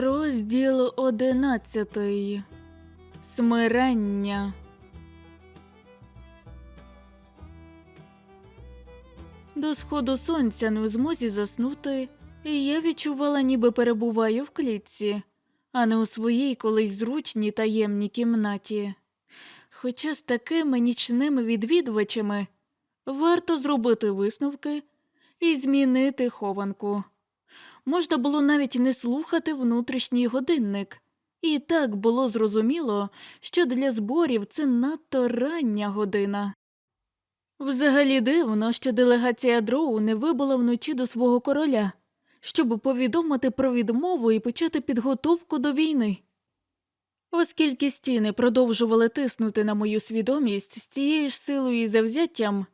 Розділ одинадцятий. Смирення. До сходу сонця не в змозі заснути, і я відчувала, ніби перебуваю в клітці, а не у своїй колись зручній таємній кімнаті. Хоча з такими нічними відвідувачами варто зробити висновки і змінити хованку. Можна було навіть не слухати внутрішній годинник. І так було зрозуміло, що для зборів це надто рання година. Взагалі дивно, що делегація Дроу не вибула вночі до свого короля, щоб повідомити про відмову і почати підготовку до війни. Оскільки стіни продовжували тиснути на мою свідомість з цією ж силою і завзяттям,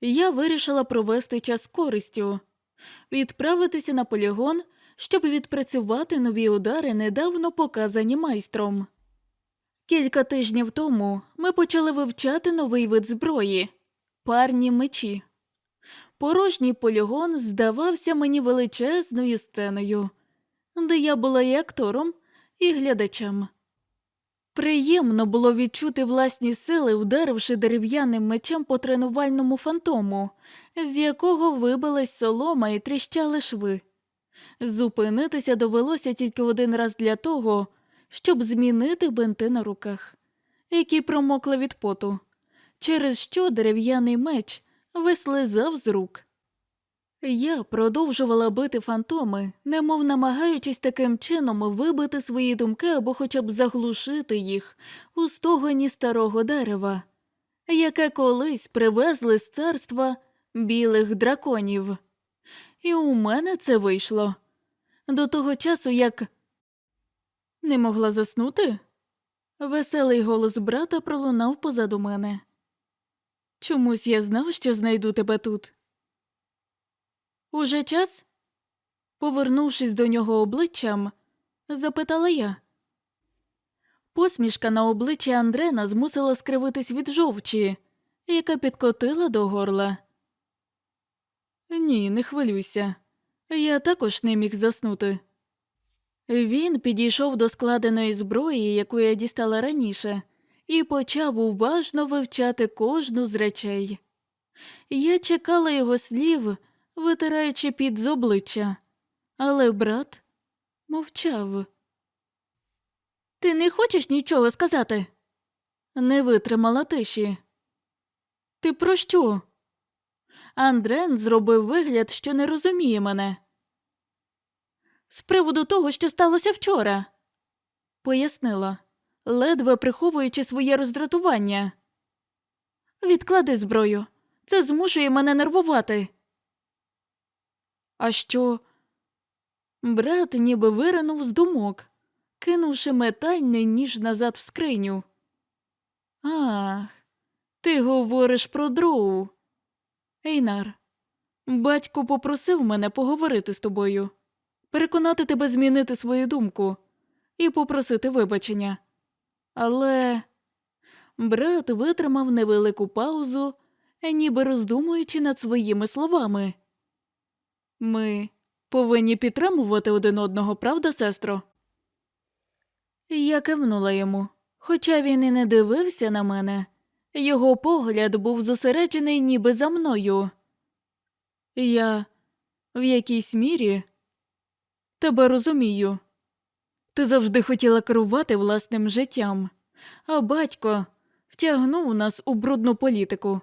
я вирішила провести час з користю, відправитися на полігон, щоб відпрацювати нові удари, недавно показані майстром. Кілька тижнів тому ми почали вивчати новий вид зброї парні мечі. Порожній полігон здавався мені величезною сценою, де я була і актором, і глядачем. Приємно було відчути власні сили, вдаривши дерев'яним мечем по тренувальному фантому, з якого вибилась солома і тріщали шви. Зупинитися довелося тільки один раз для того, щоб змінити бинти на руках, які промокли від поту, через що дерев'яний меч вислизав з рук. Я продовжувала бити фантоми, немов намагаючись таким чином вибити свої думки або хоча б заглушити їх у стогоні старого дерева, яке колись привезли з царства білих драконів. І у мене це вийшло. До того часу, як не могла заснути, веселий голос брата пролунав позаду мене. Чомусь я знав, що знайду тебе тут. Уже час? Повернувшись до нього обличчям, запитала я. Посмішка на обличчі Андрена змусила скривитись від жовчі, яка підкотила до горла. Ні, не хвилюйся. Я також не міг заснути. Він підійшов до складеної зброї, яку я дістала раніше, і почав уважно вивчати кожну з речей. Я чекала його слів, витираючи під з обличчя, але брат мовчав. Ти не хочеш нічого сказати? Не витримала тиші. Ти про що? Андрен зробив вигляд, що не розуміє мене. З приводу того, що сталося вчора, пояснила, ледве приховуючи своє роздратування. Відклади зброю. Це змушує мене нервувати. А що? Брат ніби виринув з думок, кинувши метальний ніж назад в скриню. Ах, ти говориш про дроу. Ейнар, батько попросив мене поговорити з тобою, переконати тебе змінити свою думку і попросити вибачення. Але брат витримав невелику паузу, ніби роздумуючи над своїми словами. Ми повинні підтримувати один одного, правда, сестро? Я кивнула йому, хоча він і не дивився на мене. Його погляд був зосереджений ніби за мною. Я в якійсь мірі тебе розумію. Ти завжди хотіла керувати власним життям, а батько втягнув нас у брудну політику,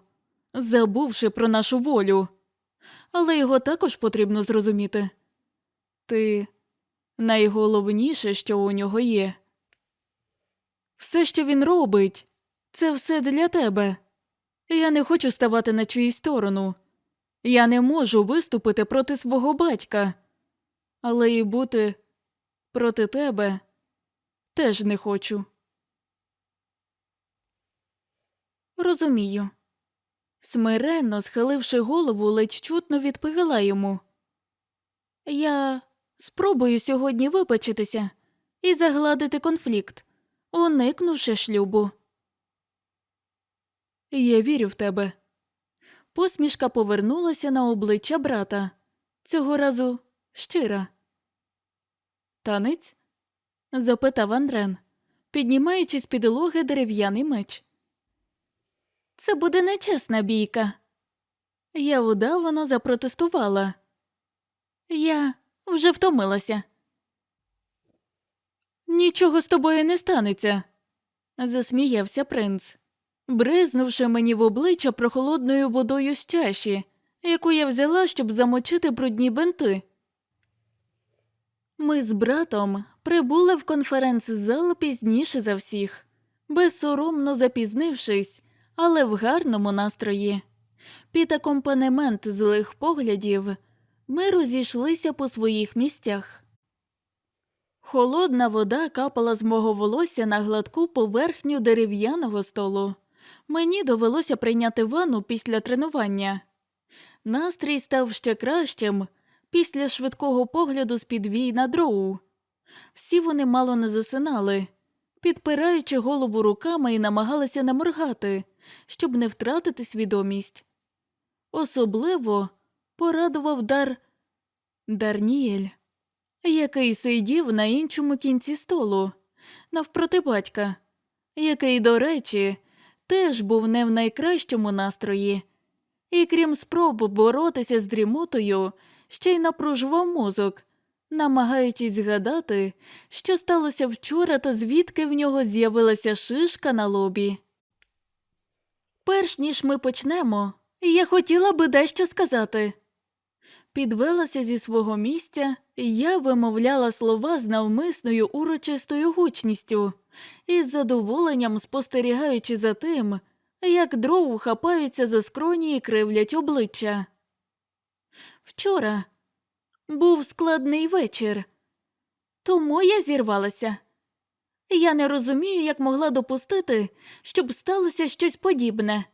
забувши про нашу волю. Але його також потрібно зрозуміти. Ти найголовніше, що у нього є. Все, що він робить, це все для тебе. Я не хочу ставати на чиїсь сторону. Я не можу виступити проти свого батька, але і бути проти тебе теж не хочу. Розумію. Смиренно схиливши голову, ледь чутно відповіла йому. Я спробую сьогодні вибачитися і загладити конфлікт, уникнувши шлюбу. Я вірю в тебе. Посмішка повернулася на обличчя брата, цього разу щира. Танець? запитав Андрен, піднімаючи з підлоги дерев'яний меч. Це буде нечесна бійка. Я удавано запротестувала. Я вже втомилася. Нічого з тобою не станеться, засміявся принц, бризнувши мені в обличчя прохолодною водою з чаші, яку я взяла, щоб замочити брудні бенти. Ми з братом прибули в конференц-зал пізніше за всіх, безсоромно запізнившись, але в гарному настрої. Під акомпанемент злих поглядів ми розійшлися по своїх місцях. Холодна вода капала з мого волосся на гладку поверхню дерев'яного столу. Мені довелося прийняти ванну після тренування. Настрій став ще кращим після швидкого погляду з під вій на дроу. Всі вони мало не засинали, підпираючи голову руками і намагалися не моргати, щоб не втратити свідомість. Особливо порадував дар Дарніель, який сидів на іншому кінці столу, навпроти батька, який, до речі, теж був не в найкращому настрої, і крім спроб боротися з дрімотою, ще й напружував мозок, намагаючись згадати, що сталося вчора та звідки в нього з'явилася шишка на лобі. Перш ніж ми почнемо, я хотіла би дещо сказати. Підвелася зі свого місця, я вимовляла слова з навмисною урочистою гучністю і з задоволенням спостерігаючи за тим, як дров хапаються за скроні і кривлять обличчя. Вчора був складний вечір, тому я зірвалася. Я не розумію, як могла допустити, щоб сталося щось подібне,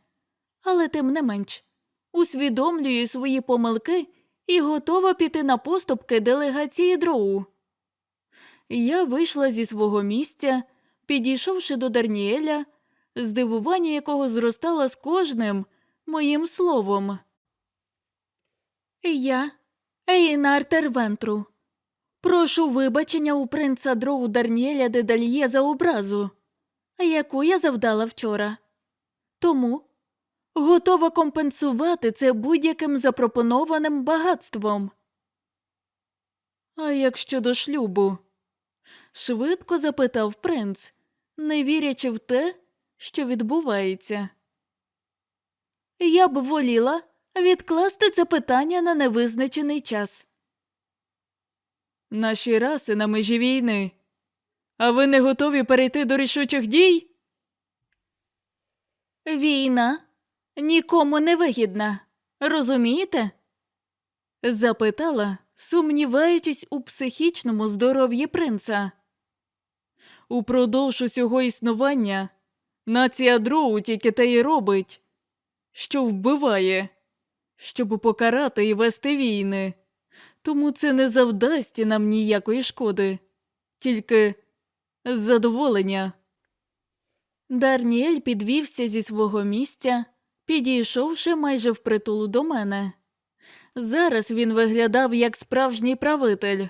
але тим не менш усвідомлюю свої помилки і готова піти на поступки делегації дроу. Я вийшла зі свого місця, підійшовши до Дарніеля, здивування якого зростало з кожним моїм словом. Я, Ейнар Тервентру, прошу вибачення у принца дроу Дарніеля Дедальє за образу, яку я завдала вчора. Тому готова компенсувати це будь-яким запропонованим багатством. А як щодо шлюбу? швидко запитав принц, не вірячи в те, що відбувається. Я б воліла відкласти це питання на невизначений час. Наші раси на межі війни. А ви не готові перейти до рішучих дій? Війна нікому не вигідна, розумієте? запитала, сумніваючись у психічному здоров'ї принца. Упродовж усього існування нація дроу тільки те й робить, що вбиває, щоб покарати і вести війни. Тому це не завдасть нам ніякої шкоди, тільки задоволення. Дарніель підвівся зі свого місця, підійшовши майже впритул до мене. Зараз він виглядав як справжній правитель,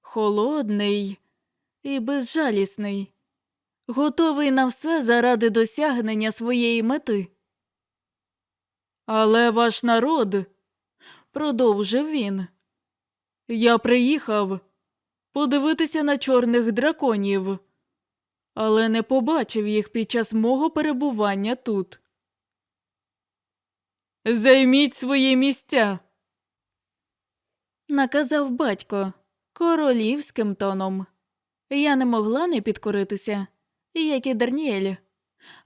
холодний і безжалісний, готовий на все заради досягнення своєї мети. Але ваш народ, продовжив він, я приїхав подивитися на чорних драконів, але не побачив їх під час мого перебування тут. Займіть свої місця, наказав батько королівським тоном. Я не могла не підкоритися, як і Дарніель,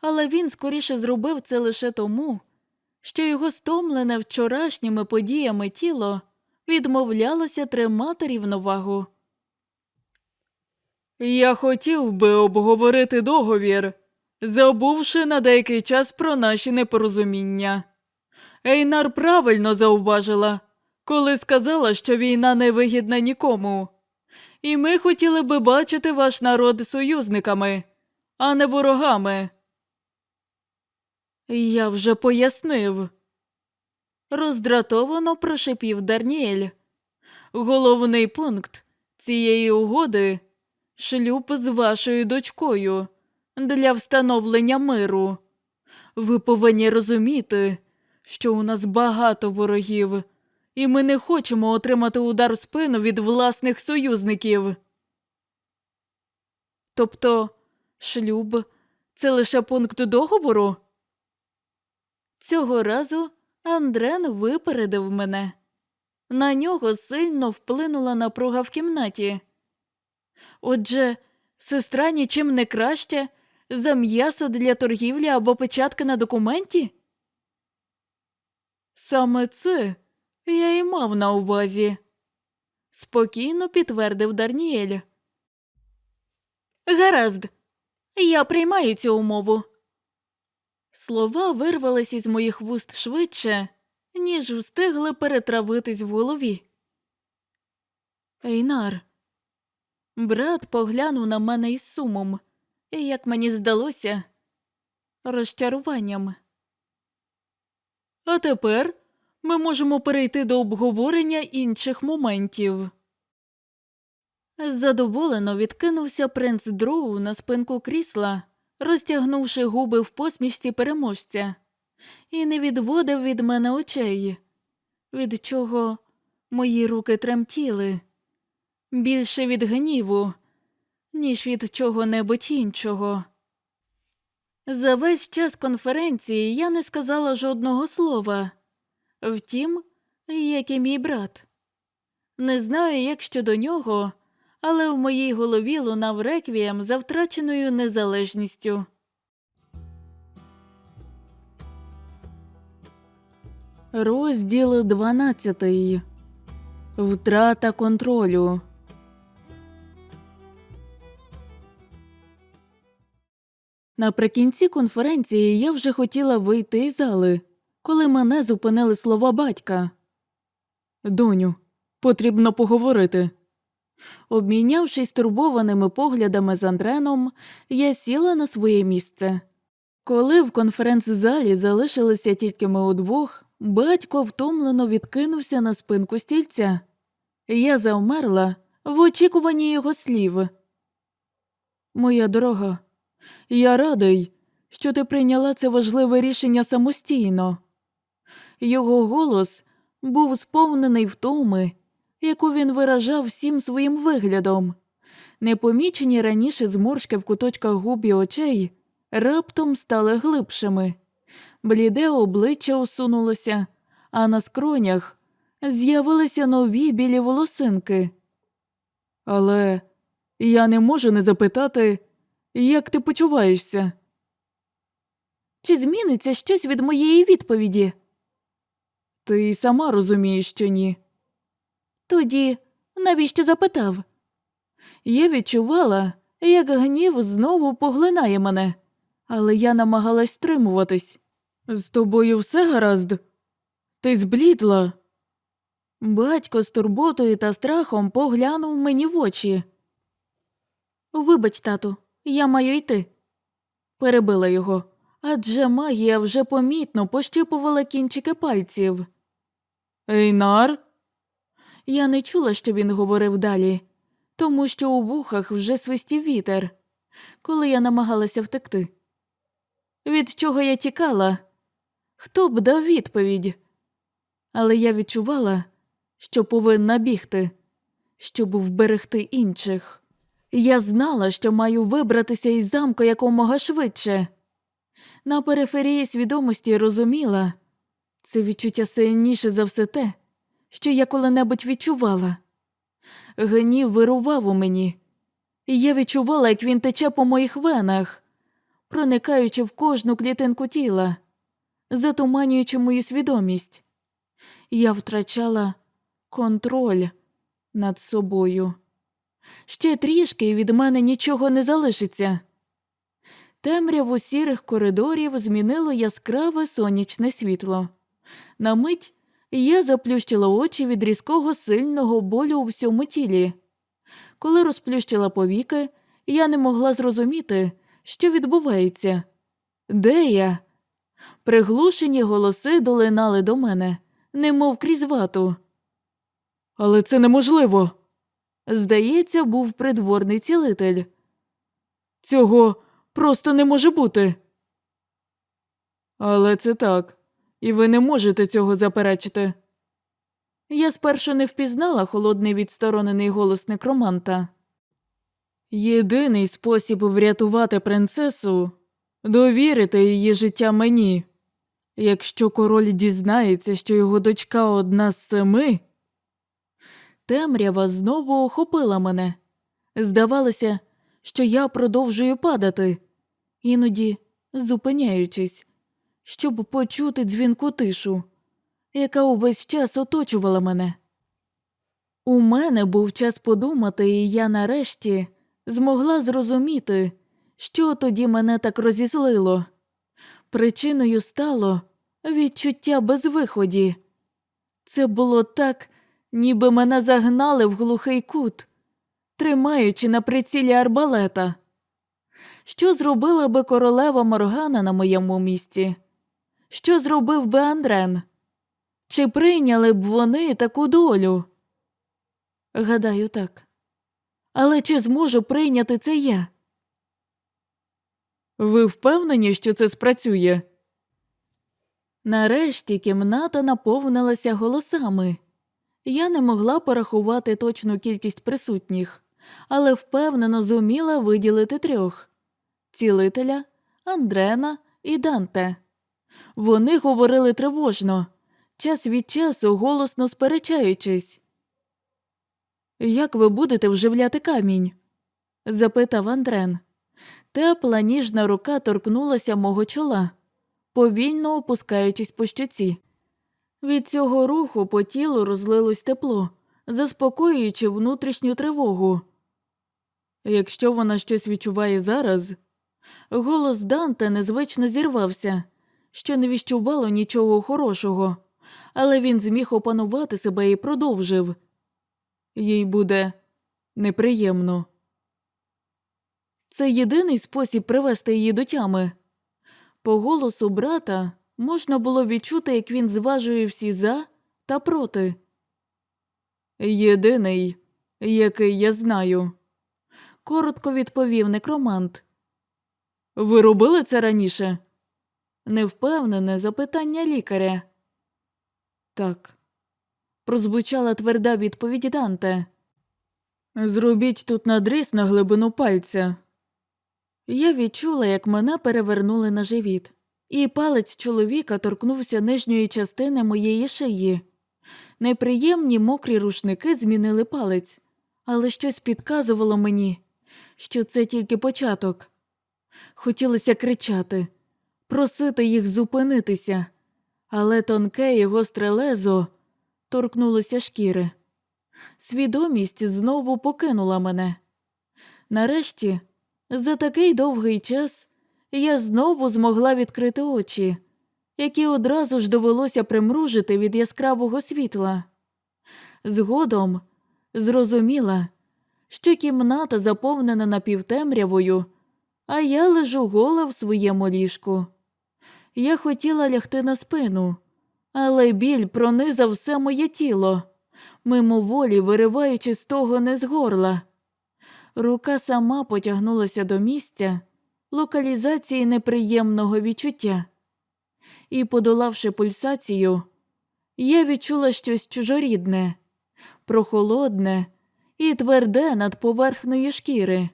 але він скоріше зробив це лише тому, що його стомлене вчорашніми подіями тіло відмовлялося тримати рівновагу. Я хотів би обговорити договір, забувши на деякий час про наші непорозуміння. Ейнар правильно зауважила, коли сказала, що війна не вигідна нікому. І ми хотіли би бачити ваш народ союзниками, а не ворогами. Я вже пояснив. Роздратовано прошипів Дарніель. Головний пункт цієї угоди шлюб з вашою дочкою для встановлення миру. Ви повинні розуміти, що у нас багато ворогів, і ми не хочемо отримати удар в спину від власних союзників. Тобто, шлюб це лише пункт договору? Цього разу Андрен випередив мене. На нього сильно вплинула напруга в кімнаті. Отже, сестра нічим не краще за м'ясо для торгівлі або печатки на документі? Саме це я і мав на увазі, спокійно підтвердив Дарніель. Гаразд, я приймаю цю умову. Слова вирвались із моїх вуст швидше, ніж встигли перетравитись в голові. Ейнар. Брат поглянув на мене із сумом, і, як мені здалося, розчаруванням. А тепер ми можемо перейти до обговорення інших моментів. Задоволено відкинувся принц Дроу на спинку крісла, розтягнувши губи в посмішці переможця, і не відводив від мене очей, від чого мої руки тремтіли більше від гніву, ніж від чого-небудь іншого. За весь час конференції я не сказала жодного слова. Втім, як і мій брат. Не знаю, як щодо нього, але в моїй голові лунав реквієм за втраченою незалежністю. Розділ 12. Втрата контролю. Наприкінці конференції я вже хотіла вийти із зали, коли мене зупинили слова батька. Доню, потрібно поговорити. Обмінявшись турбованими поглядами з Андреном, я сіла на своє місце. Коли в конференц-залі залишилися тільки ми удвох, батько втомлено відкинувся на спинку стільця. Я завмерла в очікуванні його слів. Моя дорога, я радий, що ти прийняла це важливе рішення самостійно. Його голос був сповнений втоми, яку він виражав всім своїм виглядом. Непомічені раніше зморшки в куточках губ і очей раптом стали глибшими. Бліде обличчя осунулося, а на скронях з'явилися нові білі волосинки. Але я не можу не запитати, як ти почуваєшся? Чи зміниться щось від моєї відповіді? Ти й сама розумієш, що ні. Тоді навіщо запитав? Я відчувала, як гнів знову поглинає мене, але я намагалась стримуватись. З тобою все гаразд? Ти зблідла. Батько з турботою та страхом поглянув мені в очі. Вибач, тату, я маю йти. Перебила його, адже магія вже помітно пощипувала кінчики пальців. Ейнар? Я не чула, що він говорив далі, тому що у вухах вже свистів вітер, коли я намагалася втекти. Від чого я тікала? Хто б дав відповідь? Але я відчувала, що повинна бігти, щоб вберегти інших. Я знала, що маю вибратися із замку якомога швидше. На периферії свідомості розуміла це відчуття сильніше за все те, що я коли-небудь відчувала. Гнів вирував у мені, і я відчувала, як він тече по моїх венах, проникаючи в кожну клітинку тіла, затуманюючи мою свідомість. Я втрачала контроль над собою. Ще трішки і від мене нічого не залишиться. Темряву сірих коридорів змінило яскраве сонячне світло. На мить я заплющила очі від різкого сильного болю у всьому тілі. Коли розплющила повіки, я не могла зрозуміти, що відбувається. Де я? Приглушені голоси долинали до мене, немов крізь вату. Але це неможливо. Здається, був придворний цілитель. Цього просто не може бути. Але це так, і ви не можете цього заперечити. Я спершу не впізнала холодний відсторонений голос некроманта. Єдиний спосіб врятувати принцесу довірити її життя мені. Якщо король дізнається, що його дочка одна з семи. Темрява знову охопила мене. Здавалося, що я продовжую падати, іноді зупиняючись, щоб почути дзвінку тишу, яка увесь час оточувала мене. У мене був час подумати, і я нарешті змогла зрозуміти, що тоді мене так розізлило. Причиною стало відчуття безвиході. Це було так, ніби мене загнали в глухий кут, тримаючи на прицілі арбалета. Що зробила би королева Моргана на моєму місці? Що зробив би Андрен? Чи прийняли б вони таку долю? Гадаю, так. Але чи зможу прийняти це я? Ви впевнені, що це спрацює? Нарешті кімната наповнилася голосами. Я не могла порахувати точну кількість присутніх, але впевнено зуміла виділити трьох цілителя, Андрена і Данте. Вони говорили тривожно, час від часу голосно сперечаючись. Як ви будете вживляти камінь? запитав Андрен. Тепла ніжна рука торкнулася мого чола, повільно опускаючись по щоці. Від цього руху по тілу розлилось тепло, заспокоюючи внутрішню тривогу. Якщо вона щось відчуває зараз, голос Данте незвично зірвався, що не віщувало нічого хорошого, але він зміг опанувати себе і продовжив. Їй буде неприємно. Це єдиний спосіб привести її до тями. По голосу брата можна було відчути, як він зважує всі за та проти. Єдиний, який я знаю, коротко відповів некромант. Ви робили це раніше? Невпевнене запитання лікаря. Так, прозвучала тверда відповідь Данте. Зробіть тут надріз на глибину пальця. Я відчула, як мене перевернули на живіт, і палець чоловіка торкнувся нижньої частини моєї шиї. Неприємні мокрі рушники змінили палець, але щось підказувало мені, що це тільки початок. Хотілося кричати, просити їх зупинитися, але тонке і гостре лезо торкнулося шкіри. Свідомість знову покинула мене. Нарешті, за такий довгий час, я знову змогла відкрити очі, які одразу ж довелося примружити від яскравого світла. Згодом зрозуміла, що кімната заповнена напівтемрявою, а я лежу гола в своєму ліжку. Я хотіла лягти на спину, але біль пронизав все моє тіло, мимоволі вириваючи з того не з горла. Рука сама потягнулася до місця локалізації неприємного відчуття. І, подолавши пульсацію, я відчула щось чужорідне, прохолодне і тверде над поверхнею шкіри.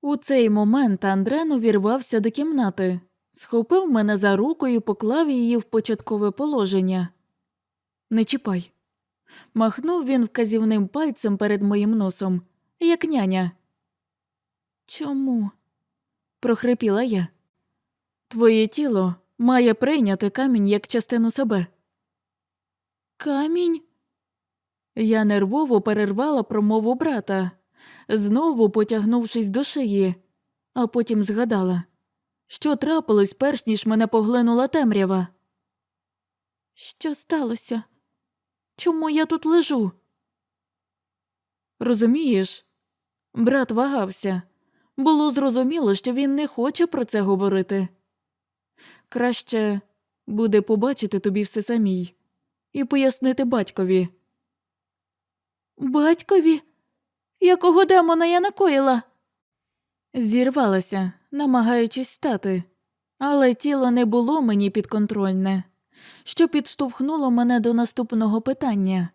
У цей момент Андрен увірвався до кімнати, схопив мене за руку і поклав її в початкове положення. Не чіпай. Махнув він вказівним пальцем перед моїм носом, як няня. Чому? прохрипіла я. Твоє тіло має прийняти камінь як частину себе. Камінь? Я нервово перервала промову брата, знову потягнувшись до шиї, а потім згадала, що трапилось, перш ніж мене поглинула темрява. Що сталося? Чому я тут лежу? Розумієш, брат вагався. Було зрозуміло, що він не хоче про це говорити. Краще буде побачити тобі все самій і пояснити батькові. Батькові? Якого демона я накоїла? Зірвалася, намагаючись стати, але тіло не було мені підконтрольне, що підштовхнуло мене до наступного питання.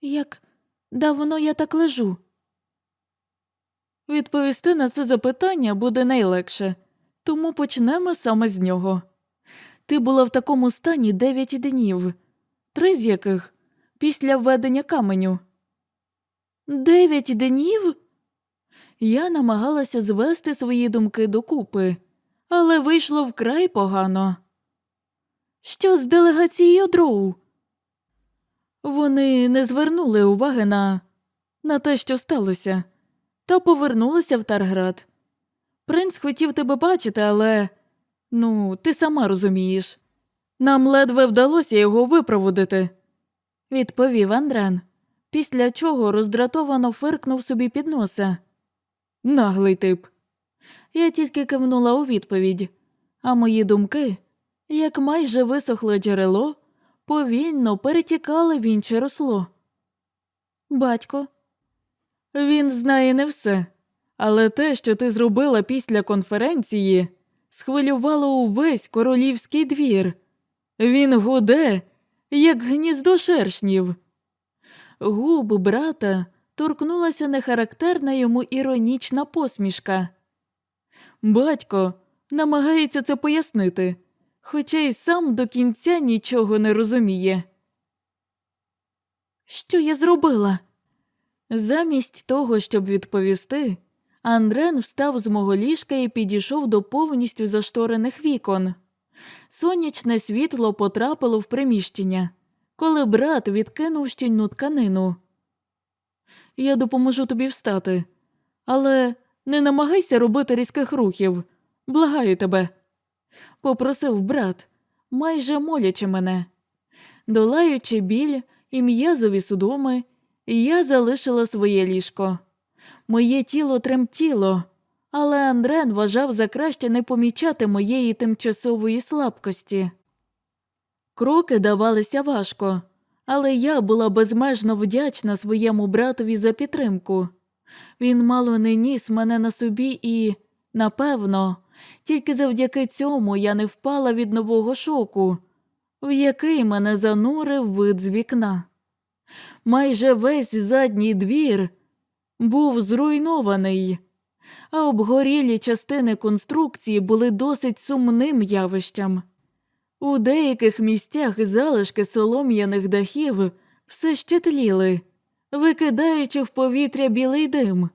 Як давно я так лежу? Відповісти на це запитання буде найлегше, тому почнемо саме з нього. Ти була в такому стані дев'ять днів, три з яких після введення каменю. Дев'ять днів? Я намагалася звести свої думки докупи, але вийшло вкрай погано. Що з делегацією дроу? Вони не звернули уваги на, на те, що сталося, та повернулися в Тарград. Принц хотів тебе бачити, але ну, ти сама розумієш. Нам ледве вдалося його випроводити, відповів Андрен, після чого роздратовано фиркнув собі під носа. Наглий тип. Я тільки кивнула у відповідь, а мої думки, як майже висохле джерело, повільно перетікали в інше росло. Батько. Він знає не все, але те, що ти зробила після конференції, схвилювало увесь королівський двір. Він гуде, як гніздо шершнів. Губ брата торкнулася нехарактерна йому іронічна посмішка. Батько намагається це пояснити, хоча й сам до кінця нічого не розуміє. Що я зробила? Замість того, щоб відповісти, Андрен встав з мого ліжка і підійшов до повністю зашторених вікон. Сонячне світло потрапило в приміщення, коли брат відкинув щільну тканину. Я допоможу тобі встати, але не намагайся робити різких рухів. Благаю тебе, попросив брат, майже молячи мене. Долаючи біль і м'язові судоми, я залишила своє ліжко. Моє тіло тремтіло, але Андрен вважав за краще не помічати моєї тимчасової слабкості. Кроки давалися важко, але я була безмежно вдячна своєму братові за підтримку. Він мало не ніс мене на собі і, напевно, тільки завдяки цьому я не впала від нового шоку, в який мене занурив вид з вікна. Майже весь задній двір був зруйнований, а обгорілі частини конструкції були досить сумним явищем. У деяких місцях залишки солом'яних дахів все ще тліли, викидаючи в повітря білий дим.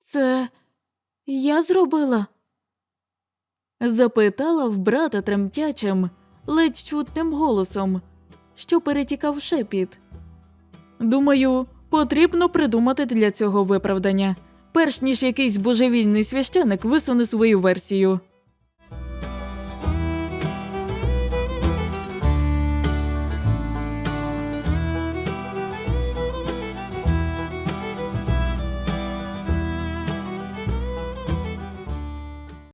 Це я зробила? запитала в брата тремтячим, ледь чутним голосом, що перетікав шепіт. Думаю, потрібно придумати для цього виправдання, перш ніж якийсь божевільний священик висуне свою версію.